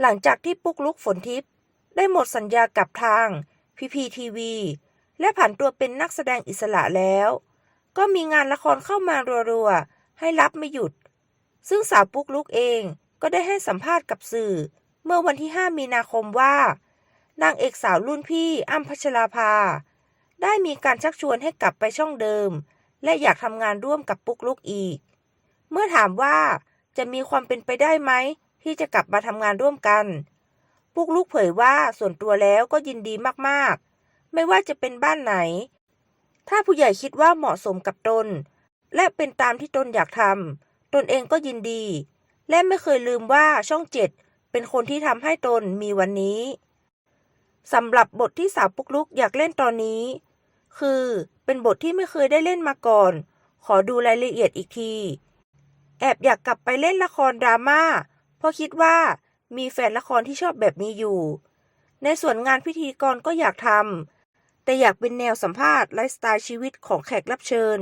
หลังจากที่ปุ๊กลุกฝนทิพย์ได้หมดสัญญากับทางพีพีทีวีและผันตัวเป็นนักแสดงอิสระแล้ว ก็มีงานละครเข้ามารัวๆ ให้รับไม่หยุด ซึ่งสาวปุ๊กลุกเองก็ได้ให้สัมภาษณ์กับสื่อ เมื่อวันที่ 5 มีนาคมว่า นางเอกสาวรุ่นพี่อ้ำพัชราภา ได้มีการชักชวนให้กลับไปช่องเดิม และอยากทำงานร่วมกับปุ๊กลุกอีก เมื่อถามว่าจะมีความเป็นไปได้ไหม ที่จะกลับมาทำงานร่วมกันปุกลุกเผยว่าส่วนตัวแล้วก็ยินดีมากๆ ไม่ว่าจะเป็นบ้านไหน ถ้าผู้ใหญ่คิดว่าเหมาะสมกับตน และเป็นตามที่ตนอยากทำตนเองก็ยินดี และไม่เคยลืมว่าช่องเจ็ดเป็นคนที่ทำให้ตนมีวันนี้สำหรับบทที่สาวปุกลุกอยากเล่นตอนนี้ คือเป็นบทที่ไม่เคยได้เล่นมาก่อน ขอดูรายละเอียดอีกที แอบอยากกลับไปเล่นละครดราม่า เพราะคิดว่ามีแฟนละครที่ชอบแบบนี้อยู่ ในส่วนงานพิธีกรก็อยากทำแต่อยากเป็นแนวสัมภาษณ์ไลฟ์สไตล์ชีวิตของแขกรับเชิญ